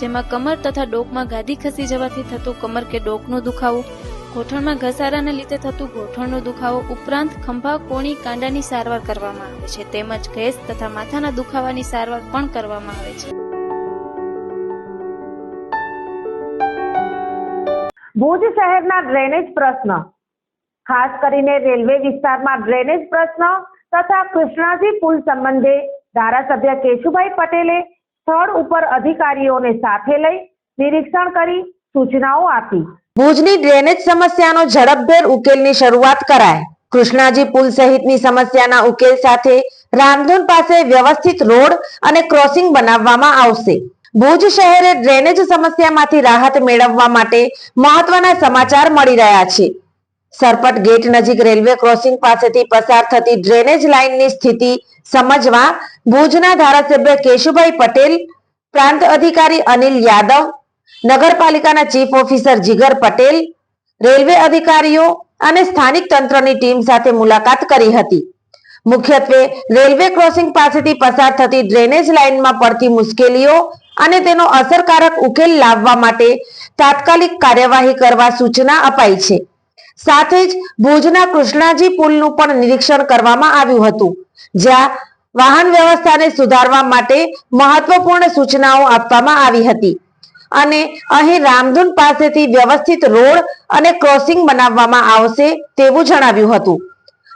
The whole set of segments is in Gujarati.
જેમાં કમર તથા ડોકમાં ગાદી ખસી જવાથી થતું કમર કે ડોકનો દુખાવો, ગોઠણમાં ઘસારાને લીધે થતું ગોઠણનો દુખાવો ઉપરાંત ખંભા, કોણી, કાંડાની સારવાર કરવામાં આવે છે. તેમજ ગેસ તથા માથાના દુખાવાની સારવાર પણ કરવામાં આવે છે. ભુજ શહેરના ડ્રેનેજ પ્રશ્ન. ખાસ કરીને રેલવે વિસ્તારમાં ડ્રેનેજ પ્રશ્ન તથા કૃષ્ણાજી પુલ સંબંધે ધારાસભ્ય કેશુભાઈ પટેલે સ્થળ ઉપર અધિકારીઓને સાથે લઈ નિરીક્ષણ કરી સૂચનાઓ આપી. ભુજની ડ્રેનેજ સમસ્યાનો ઝડપભેર ઉકેલની શરૂઆત કરાય કૃષ્ણાજી પુલ સહિતની સમસ્યાના ઉકેલ સાથે રામધૂન પાસે વ્યવસ્થિત રોડ અને ક્રોસિંગ બનાવવામાં આવશે. ભુજ શહેરે ડ્રેનેજ સમસ્યામાંથી રાહત મેળવવા માટે મહત્વના સમાચાર મળી રહ્યા છે. સરપટ ગેટ નજીક રેલવે ક્રોસિંગ પાસેથી પસાર થતી ડ્રેનેજ લાઇનની સ્થિતિ સમજવા ભુજના ધારાસભ્ય કેશુભાઈ પટેલ, પ્રાંત અધિકારી અનિલ યાદવ, નગરપાલિકાના chief officer Jigar Patel, railway અધિકારીઓ અને સ્થાનિક તંત્રની ટીમ સાથે મુલાકાત કરી હતી. મુખ્યત્વે રેલવે ક્રોસિંગ પાસેથી પસાર થતી ડ્રેનેજ લાઇનમાં પડતી મુશ્કેલીઓ અને તેનો અસરકારક ઉકેલ લાવવા માટે તાત્કાલિક કાર્યવાહી કરવા સૂચના અપાઈ છે. સાથે જ ભુજના કૃષ્ણાજી પુલનું પણ નિરીક્ષણ કરવામાં આવ્યું હતું, જ્યાં વાહન વ્યવસ્થાને સુધારવા માટે મહત્વપૂર્ણ સૂચનાઓ આપવામાં આવી હતી. અને અહીં રામધૂન પાસેથી વ્યવસ્થિત રોડ અને ક્રોસિંગ બનાવવામાં આવશે તેવું જણાવ્યું હતું.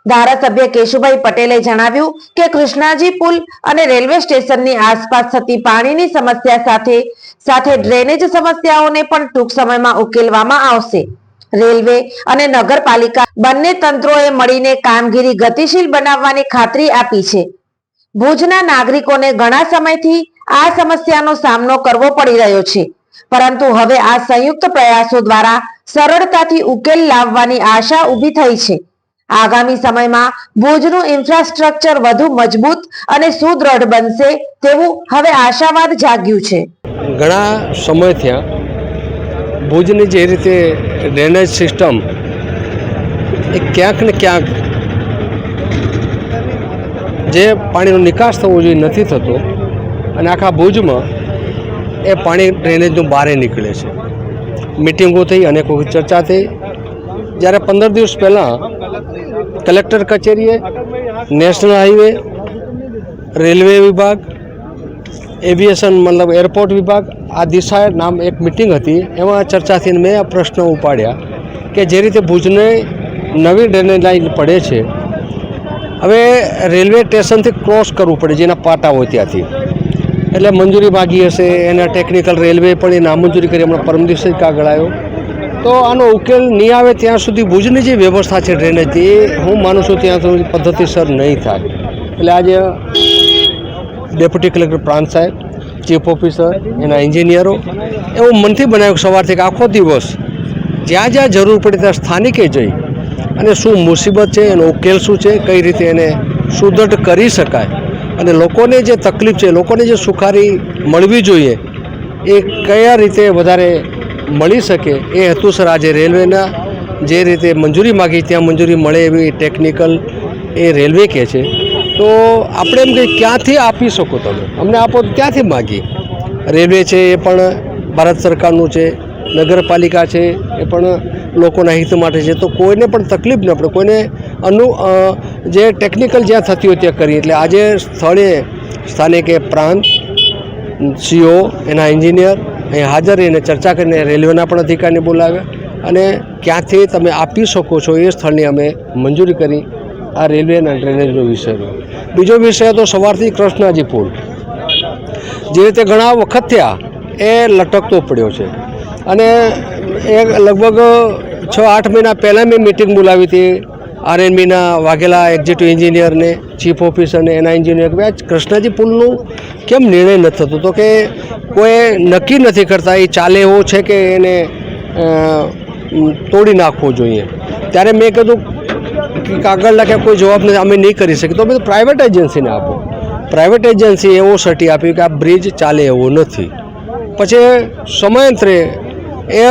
ધારાસભ્ય કેશુભાઈ પટેલે જણાવ્યું કે કૃષ્ણાજી પુલ અને રેલવે સ્ટેશનની આસપાસ થતી પાણીની સમસ્યા સાથે સાથે ડ્રેનેજ સમસ્યાઓને પણ ટૂંક સમયમાં ઉકેલવામાં આવશે. રેલવે અને નગરપાલિકા બંને તંત્રોએ મળીને કામગીરી ગતિશીલ બનાવવાની ખાતરી આપી છે. ભુજના નાગરિકોને ઘણા સમયથી આ સમસ્યાનો સામનો કરવો પડી રહ્યો છે. પરંતુ હવે આ સંયુક્ત પ્રયાસો દ્વારા સરળતાથી ઉકેલ લાવવાની આશા ઊભી થઈ છે. આગામી સમયમાં ભુજનું ઇન્ફ્રાસ્ટ્રક્ચર વધુ મજબૂત અને સુદ્રઢ બનશે તેવું હવે આશાવાદ જાગ્યું છે. ઘણા સમય થયા ભુજની જે રીતે ડ્રેનેજ સિસ્ટમ એ ક્યાંક ને ક્યાંક જે પાણીનો નિકાસ થવો જોઈએ નથી થતો અને આખા ભુજમાં એ પાણી ડ્રેનેજનું બહારે નીકળે છે. મિટિંગો થઈ, અનેક વખત ચર્ચા થઈ. જ્યારે પંદર દિવસ પહેલાં કલેક્ટર કચેરીએ, નેશનલ હાઈવે, રેલવે વિભાગ એવિએશન મતલબ એરપોર્ટ વિભાગ આ દિશા નામ એક મિટિંગ હતી. એમાં ચર્ચા થઈને મેં આ પ્રશ્ન ઉપાડ્યા કે જે રીતે ભુજને નવી ડ્રેનેજ લાઈન પડે છે. હવે રેલવે સ્ટેશનથી ક્રોસ કરવું પડે જેના પાટા હોય ત્યાંથી. એટલે મંજૂરી માગી હશે, એના ટેકનિકલ રેલવે પણ એ નામંજૂરી કરી હમણાં પરમ દિવસે કાગળ આવ્યો તો આનો ઉકેલ નહીં આવે ત્યાં સુધી ભુજની જે વ્યવસ્થા છે ડ્રેનેજની એ હું માનું છું ત્યાં સુધી પદ્ધતિસર નહીં થાય. એટલે આજે ડેપ્યુટી કલેક્ટર પ્રાંત સાહેબ, ચીફ ઓફિસર, એના એન્જિનિયરો એવું મનથી બનાવ્યું સવારથી કે આખો દિવસ જ્યાં જ્યાં જરૂર પડે ત્યાં સ્થાનિકે જઈ અને શું મુસીબત છે, એનો ઉકેલ શું છે, કઈ રીતે એને સુદૃઢ કરી શકાય. અને લોકોને જે તકલીફ છે, લોકોને જે સુખારી મળવી જોઈએ, એ કયા રીતે વધારે મળી શકે, એ હેતુસર આજે રેલવેના જે રીતે મંજૂરી માગી, ત્યાં મંજૂરી મળે એવી ટેકનિકલ એ રેલવે કહે છે. તો આપણે એમ કંઈ ક્યાંથી આપી શકો તમે? અમને આપો ક્યાંથી માગી? રેલવે છે એ પણ, ભારત સરકારનું છે, નગરપાલિકા છે એ પણ લોકોના હિત માટે છે. તો કોઈને પણ તકલીફ ન પડે. કોઈને અનુ જે ટેકનિકલ જ્યાં થતી હોય ત્યાં કરી. એટલે આજે સ્થળે સ્થાનિકે પ્રાંત, સીઓ, એના એન્જિનિયર અહીં હાજર રહીને ચર્ચા કરીને રેલવેના પણ અધિકારીને બોલાવ્યા. અને ક્યાંથી તમે આપી શકો છો એ સ્થળની અમે મંજૂરી કરી. આ રેલવેના ડ્રેનેજનો વિષય બીજો વિષય હતો સવારથી કૃષ્ણાજી પુલ. જે રીતે ઘણા વખત થયા, એ લટકતો પડ્યો છે. અને એ લગભગ છ, આઠ મહિના પહેલાં મેં મિટિંગ બોલાવી હતી. આરએનબીના વાઘેલા એક્ઝિક્યુટિવ એન્જિનિયરને ચીફ ઓફિસરને એના એન્જિનિયર કે કૃષ્ણાજી પુલનું કેમ નિર્ણય નથી થતો? તો કે કોઈ નક્કી નથી કરતા એ ચાલે એવો છે કે એને તોડી નાખવો જોઈએ. ત્યારે મેં કીધું કાગળ લખ્યા કોઈ જવાબ નથી અમે નહીં કરી શકીએ, તો બધું પ્રાઇવેટ એજન્સીને આપો. પ્રાઇવેટ એજન્સી એવો સર્ટી આપ્યું કે આ બ્રિજ ચાલે એવો નથી. પછી સમયાંતરે એ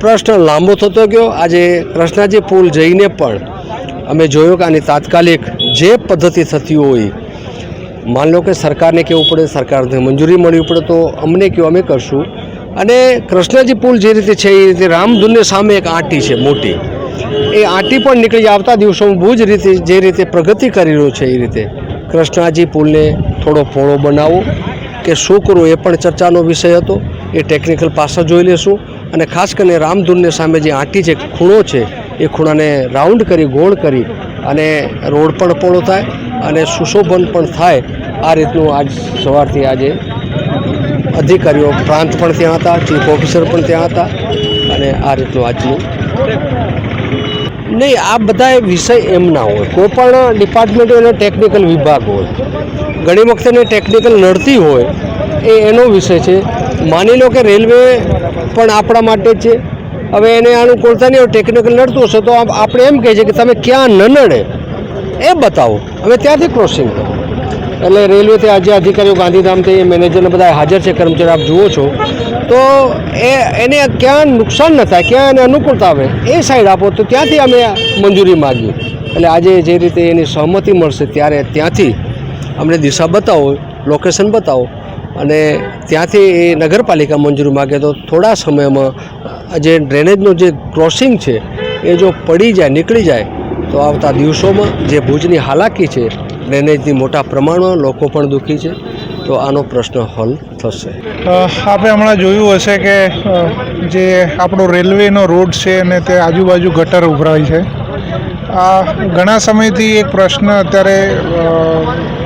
પ્રશ્ન લાંબો થતો ગયો. આજે કૃષ્ણાજી પુલ જઈને પણ અમે જોયું કે આની તાત્કાલિક જે પદ્ધતિ થતી હોય, માન લો કે સરકારને કહેવું પડે, સરકારને મંજૂરી મળવી પડે તો અમને કહ્યું અમે કરશું. અને કૃષ્ણજી પુલ જે રીતે છે એ રીતે રામધૂનની સામે એક આંટી છે, મોટી. એ આંટી પણ નીકળી આવતા દિવસોમાં બહુ જ રીતે જે રીતે પ્રગતિ કરી રહ્યો છે એ રીતે. કૃષ્ણાજી પુલને થોડો પહોળો બનાવો કે શું કરવું એ પણ ચર્ચાનો વિષય હતો. એ ટેકનિકલ પાસા જોઈ લેશું. અને ખાસ કરીને રામધૂનને સામે જે આંટી છે ખૂણો છે, એ ખૂણાને રાઉન્ડ કરી, ગોળ કરી અને રોડ પણ પહોળો થાય અને સુશોભન પણ થાય આ રીતનું આજ સવારથી આજે અધિકારીઓ પ્રાંત પણ ત્યાં હતા ચીફ ઓફિસર પણ ત્યાં હતા અને આ રીતનું આજનું નહીં, આ બધા વિષય એમ ના હોય. કોઈ પણ ડિપાર્ટમેન્ટ હોય ટેકનિકલ વિભાગ હોય. ઘણી વખતે એને ટેકનિકલ નડતી હોય, એ એનો વિષય છે. માની લો કે રેલવે પણ આપણા માટે જ છે. હવે એને અનુકૂળતા નહીં ટેકનિકલ નડતું હશે તો આપ- આપણે એમ કહીએ છીએ કે તમે ક્યાં ન નડે એ બતાવો. હવે ત્યાંથી ક્રોસિંગ કરો. એટલે રેલવેથી આજે અધિકારીઓ ગાંધીધામથી મેનેજરને બધા હાજર છે. કર્મચારી, આપ જુઓ છો. તો એ એને ક્યાં નુકસાન ન થાય ક્યાં એને અનુકૂળતા આવે, એ સાઈડ આપો તો ત્યાંથી અમે મંજૂરી માગી એટલે આજે જે રીતે એની સહમતિ મળશે ત્યારે ત્યાંથી અમને દિશા બતાવો લોકેશન બતાવો. અને ત્યાંથી એ નગરપાલિકા મંજૂરી માગે તો થોડા સમયમાં જે ડ્રેનેજનું જે ક્રોસિંગ છે, એ જો પડી જાય, નીકળી જાય, તો આવતા દિવસોમાં જે ભુજની હાલાકી છે ડ્રેનેજની મોટા પ્રમાણમાં લોકો પણ દુઃખી છે. તો આનો પ્રશ્ન હલ થશે. આપણે હમણાં જોયું હશે કે જે આપણો રેલવેનો રોડ છે અને તે આજુબાજુ ગટર ઉભરાય છે. આ ઘણા સમયથી એક પ્રશ્ન અત્યારે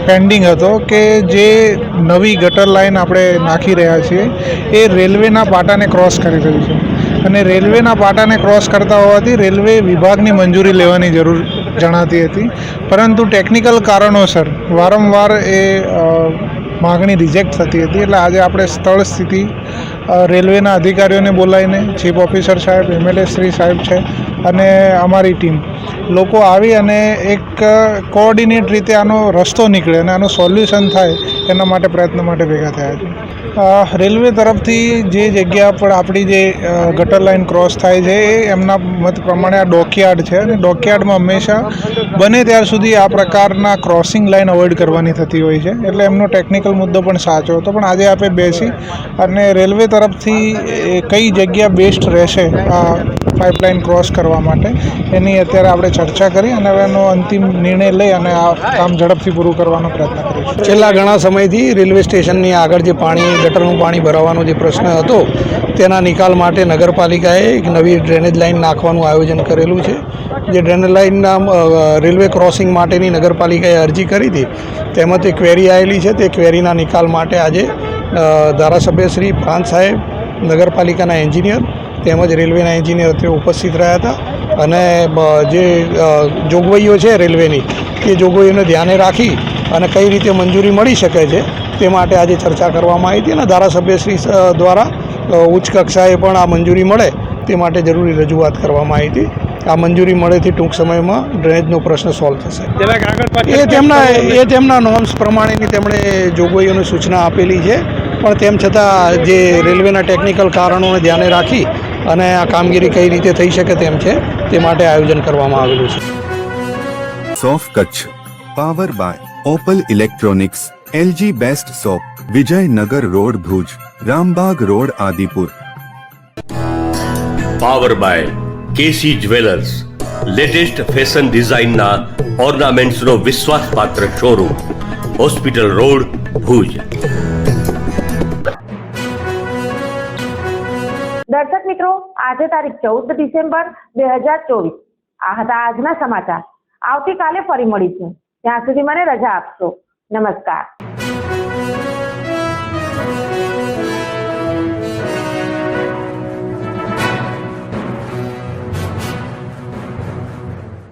પેન્ડિંગ હતો કે જે નવી ગટર લાઈન આપણે નાખી રહ્યા છીએ, એ રેલવેના પાટાને ક્રોસ કરી રહ્યું છે. અને રેલવેના પાટાને ક્રોસ કરતા હોવાથી રેલવે વિભાગની મંજૂરી લેવાની જરૂર જણાતી હતી. પરંતુ ટેકનિકલ કારણોસર વારંવાર એ માગણી રિજેક્ટ થતી હતી. એટલે આજે આપણે સ્થળ સ્થિતિ રેલવેના અધિકારીઓને બોલાવીને ચીફ ઓફિસર સાહેબ એમએલએ શ્રી સાહેબ છે અને અમારી ટીમ લોકો આવી અને એક કોઓર્ડિનેટ રીતે આનો રસ્તો નીકળે અને આનું સોલ્યુશન થાય એના માટે પ્રયત્ન માટે ભેગા થયા છે. રેલવે તરફથી જે જગ્યા પર આપણી જે ગટર લાઇન ક્રોસ થાય છે, એ એમના મત પ્રમાણે આ ડોકયાર્ડ છે. અને ડોકયાર્ડમાં હંમેશા બને ત્યાર સુધી આ પ્રકારના ક્રોસિંગ લાઇન અવોઇડ કરવાની થતી હોય છે. એટલે એમનો ટેકનિકલ મુદ્દો પણ સાચો હતો. પણ આજે આપણે બેસી અને રેલવે તરફથી કઈ જગ્યા બેસ્ટ રહેશે આ પાઇપલાઇન ક્રોસ કરવા માટે. એની અત્યારે આપણે ચર્ચા કરી અને એનો અંતિમ નિર્ણય લઈ અને આ કામ ઝડપથી પૂરું કરવાનો પ્રયત્ન કરીશું. છેલ્લા ઘણા સમયથી રેલવે સ્ટેશનની આગળ જે પાણી, ગટરનું પાણી ભરાવાનો જે પ્રશ્ન હતો, તેના નિકાલ માટે નગરપાલિકાએ એક નવી ડ્રેનેજ લાઇન નાખવાનું આયોજન કરેલું છે. જે ડ્રેનેજ લાઇનના રેલવે ક્રોસિંગ માટેની નગરપાલિકાએ અરજી કરી હતી, તેમાં તે ક્વેરી આવેલી છે. તે ક્વેરીના નિકાલ માટે આજે ધારાસભ્ય શ્રી પ્રાંત સાહેબ, નગરપાલિકાના એન્જિનિયર તેમજ રેલવેના એન્જિનિયર અત્યારે ઉપસ્થિત રહ્યા હતા. અને જે જોગવાઈઓ છે રેલવેની તે જોગવાઈઓને ધ્યાને રાખી અને કઈ રીતે મંજૂરી મળી શકે છે તે માટે આજે ચર્ચા કરવામાં આવી હતી અને ધારાસભ્યશ્રી દ્વારા ઉચ્ચ કક્ષાએ પણ આ મંજૂરી મળે તે માટે જરૂરી રજૂઆત કરવામાં આવી હતી. આ મંજૂરી મળેથી ટૂંક સમયમાં ડ્રેનેજનો પ્રશ્ન સોલ્વ થશે. એ તેમના એ તેમના નોર્મ્સ પ્રમાણેની તેમણે જોગવાઈઓની સૂચના આપેલી છે. પણ તેમ છતાં જે રેલવેના ટેકનિકલ કારણોને ધ્યાને રાખી અને આ કામગીરી કઈ રીતે થઈ શકે તેમ છે તે માટે આયોજન કરવામાં આવેલું છે. સોફ Kutch power by opal electronics LG best shop Vijaynagar road Bhuj Rambag road Adipur. Power by KC jewellers latest fashion ડિઝાઇનના ઓર્નામેન્ટ્સનો વિશ્વાસપાત્ર શોરૂમ હોસ્પિટલ રોડ ભુજ. મિત્રો, આજે તારીખ ચૌદ ડિસેમ્બર બે હજાર ચોવીસ. આ હતા આજના સમાચાર. આવતીકાલે ફરી મળીશું. ત્યાં સુધી મને રજા આપશો. નમસ્કાર.